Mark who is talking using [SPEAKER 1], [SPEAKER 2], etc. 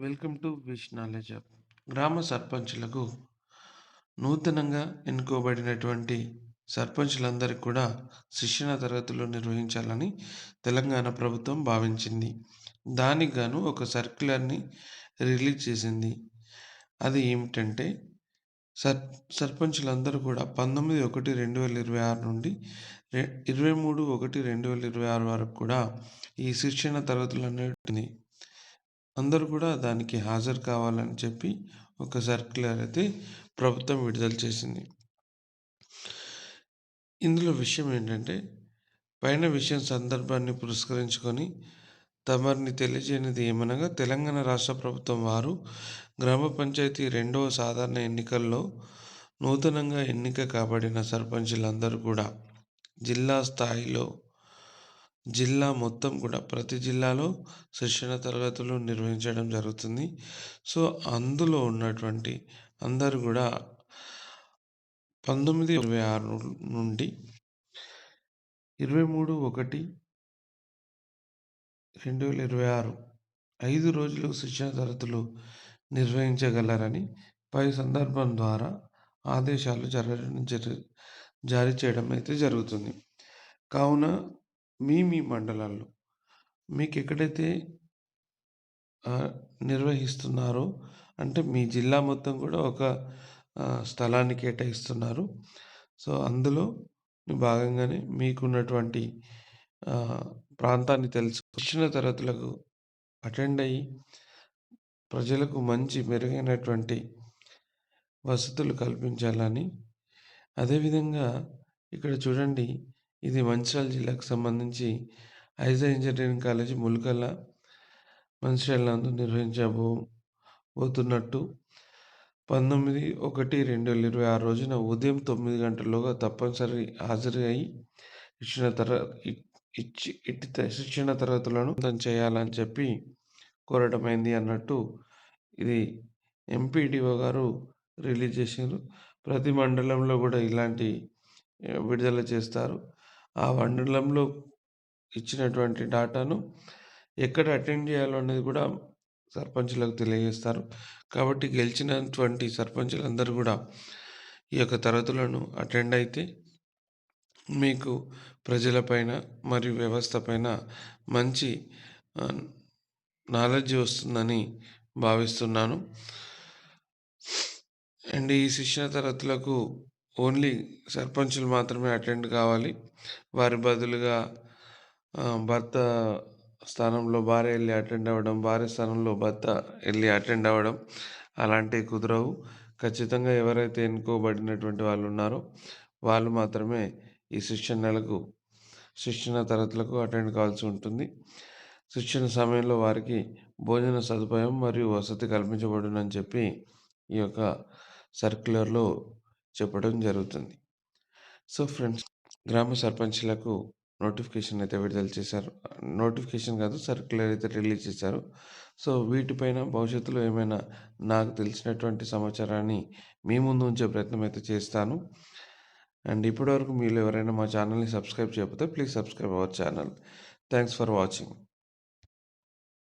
[SPEAKER 1] Welcome to wish knowledge up గ్రామ సర్పంచులకు నూతనంగా ఎన్నుకోబడినటువంటి సర్పంచులందరికీ కూడా శిక్షణ తరగతులు నిర్వహించాలని తెలంగాణ ప్రభుత్వం భావించింది. దానికి గాను ఒక సర్క్యులర్ని రిలీజ్ చేసింది. అది ఏమిటంటే సర్ సర్పంచులందరూ కూడా పంతొమ్మిది ఒకటి రెండు వేల ఇరవై ఆరు నుండి ఇరవై మూడు ఒకటి రెండు వేల ఇరవై ఆరు వరకు కూడా ఈ శిక్షణ తరగతులు అనేటివి అందరూ కూడా దానికి హాజరు కావాలని చెప్పి ఒక సర్క్యులర్ అయితే ప్రభుత్వం విడుదల చేసింది. ఇందులో విషయం ఏంటంటే పైన విషయం సందర్భాన్ని పురస్కరించుకొని తమరిని తెలియజేయనిది ఏమనగా తెలంగాణ రాష్ట్ర ప్రభుత్వం వారు గ్రామ పంచాయతీ రెండవ సాధారణ ఎన్నికల్లో నూతనంగా ఎన్నిక కాబడిన సర్పంచులందరూ కూడా జిల్లా స్థాయిలో జిల్లా మొత్తం కూడా ప్రతి జిల్లాలో శిక్షణ తరగతులు నిర్వహించడం జరుగుతుంది. సో అందులో ఉన్నటువంటి అందరూ కూడా పంతొమ్మిది ఇరవై ఆరు నుండి ఇరవై మూడు ఒకటి రెండు వేల ఇరవై ఆరు ఐదు రోజులు శిక్షణ తరగతులు నిర్వహించగలరని పై సందర్భం ద్వారా ఆదేశాలు జరగడం జరి జారీ చేయడం అయితే జరుగుతుంది. కావున మీ మీ మండలాల్లో మీకు ఎక్కడైతే నిర్వహిస్తున్నారో అంటే మీ జిల్లా మొత్తం కూడా ఒక స్థలాన్ని కేటాయిస్తున్నారు. సో అందులో భాగంగానే మీకున్నటువంటి ప్రాంతాన్ని తెలుసు. శిక్షణ తరగతులకు అటెండ్ అయ్యి ప్రజలకు మంచి మెరుగైనటువంటి వసతులు కల్పించాలని అదేవిధంగా ఇక్కడ చూడండి ఇది మంచిర్యాల జిల్లాకు సంబంధించి ఐజా ఇంజనీరింగ్ కాలేజీ ములకల మంచిర్యాల నందు నిర్వహించబో పోతున్నట్టు పంతొమ్మిది ఒకటి రెండు వేల ఇరవై ఆరు రోజున ఉదయం తొమ్మిది గంటల్లోగా తప్పనిసరి హాజరు అయి ఇచ్చిన తర ఇచ్చి ఇట్టి శిక్షణ తరగతులను చేయాలని చెప్పి కోరటమైంది అన్నట్టు ఇది ఎంపీడీఓ గారు రిలీజ్ చేసారు ప్రతి మండలంలో కూడా ఇలాంటి విడుదల చేస్తారు. ఆ మండలంలో ఇచ్చినటువంటి డాటాను ఎక్కడ అటెండ్ చేయాలో అనేది కూడా సర్పంచులకు తెలియజేస్తారు. కాబట్టి గెలిచినటువంటి సర్పంచులందరూ కూడా ఈ యొక్క తరగతులను అటెండ్ అయితే మీకు ప్రజలపైన మరియు వ్యవస్థ పైన మంచి నాలెడ్జ్ వస్తుందని భావిస్తున్నాను. అండ్ ఈ శిక్షణ తరగతులకు ఓన్లీ సర్పంచులు మాత్రమే అటెండ్ కావాలి. వారి బదులుగా భర్త స్థానంలో భార్య వెళ్ళి అటెండ్ అవ్వడం భార్య స్థానంలో భర్త వెళ్ళి అటెండ్ అవ్వడం అలాంటివి కుదరవు. ఖచ్చితంగా ఎవరైతే ఎన్నుకోబడినటువంటి వాళ్ళు ఉన్నారో వాళ్ళు మాత్రమే ఈ శిక్షణలకు శిక్షణ తరగతులకు అటెండ్ కావాల్సి ఉంటుంది. శిక్షణ సమయంలో వారికి భోజన సదుపాయం మరియు వసతి కల్పించబడునని చెప్పి ఈ యొక్క సర్క్యులర్లో చెప్పడం జరుగుతుంది. సో ఫ్రెండ్స్ గ్రామ సర్పంచ్లకు నోటిఫికేషన్ అయితే విడుదల చేశారు. నోటిఫికేషన్ కాదు సర్క్యులర్ అయితే రిలీజ్ చేశారు. సో వీటిపైన భవిష్యత్తులో ఏమైనా నాకు తెలిసినటువంటి సమాచారాన్ని మీ ముందు ఉంచే ప్రయత్నం అయితే చేస్తాను. అండ్ ఇప్పటివరకు మీరు ఎవరైనా మా ఛానల్ని సబ్స్క్రైబ్ చేయకపోతే please subscribe our channel. Thanks for watching.